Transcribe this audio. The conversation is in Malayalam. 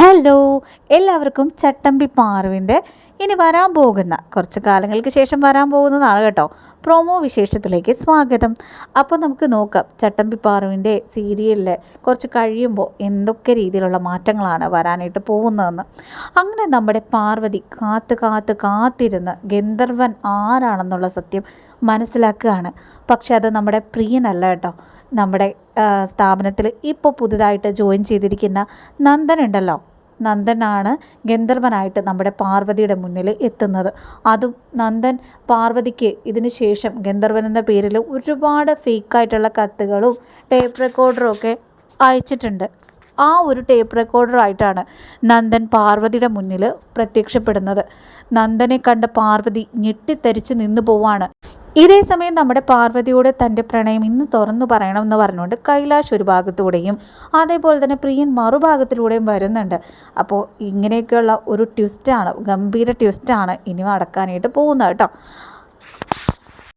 ഹലോ എല്ലാവർക്കും ചട്ടമ്പി പാറുവിന്റെ ഇനി വരാൻ പോകുന്ന കുറച്ച് കാലങ്ങൾക്ക് ശേഷം വരാൻ പോകുന്നതാണ് കേട്ടോ. പ്രൊമോ വിശേഷത്തിലേക്ക് സ്വാഗതം. അപ്പോൾ നമുക്ക് നോക്കാം ചട്ടമ്പി പാറുവിന്റെ സീരിയലിൽ കുറച്ച് കഴിയുമ്പോൾ എന്തൊക്കെ രീതിയിലുള്ള മാറ്റങ്ങളാണ് വരാനായിട്ട് പോകുന്നതെന്ന്. അങ്ങനെ നമ്മുടെ പാർവതി കാത്ത് കാത്ത് കാത്തിരുന്ന് ഗന്ധർവൻ ആരാണെന്നുള്ള സത്യം മനസ്സിലാക്കുകയാണ്. പക്ഷെ അത് നമ്മുടെ പ്രിയനല്ല കേട്ടോ. നമ്മുടെ സ്ഥാപനത്തിൽ ഇപ്പോൾ പുതുതായിട്ട് ജോയിൻ ചെയ്തിരിക്കുന്ന നന്ദൻ ഉണ്ടല്ലോ നന്ദനാണ് ഗന്ധർവനായിട്ട് നമ്മുടെ പാർവതിയുടെ മുന്നിൽ എത്തുന്നത്. അതും നന്ദൻ പാർവതിക്ക് ഇതിനു ശേഷം ഗന്ധർവൻ എന്ന പേരിൽ ഒരുപാട് ഫേക്കായിട്ടുള്ള കത്തുകളും ടേപ്പ് റെക്കോർഡറും ഒക്കെ അയച്ചിട്ടുണ്ട്. ആ ഒരു ടേപ്പ് റെക്കോർഡറായിട്ടാണ് നന്ദൻ പാർവതിയുടെ മുന്നിൽ പ്രത്യക്ഷപ്പെടുന്നത്. നന്ദനെ കണ്ട പാർവതി ഞെട്ടിത്തരിച്ച് നിന്നു പോവാണ്. ഇതേ സമയം നമ്മുടെ പാർവതിയോട് തന്റെ പ്രണയം ഇന്ന് തുറന്നു പറയണം എന്ന് പറഞ്ഞുകൊണ്ട് കൈലാഷ് ഒരു ഭാഗത്തൂടെയും അതേപോലെ തന്നെ പ്രിയൻ മറുഭാഗത്തിലൂടെയും വരുന്നുണ്ട്. അപ്പോൾ ഇങ്ങനെയൊക്കെയുള്ള ഒരു ട്വിസ്റ്റാണ് ഗംഭീര ട്വിസ്റ്റാണ് ഇനി നടക്കാനായിട്ട് പോകുന്നത് കേട്ടോ.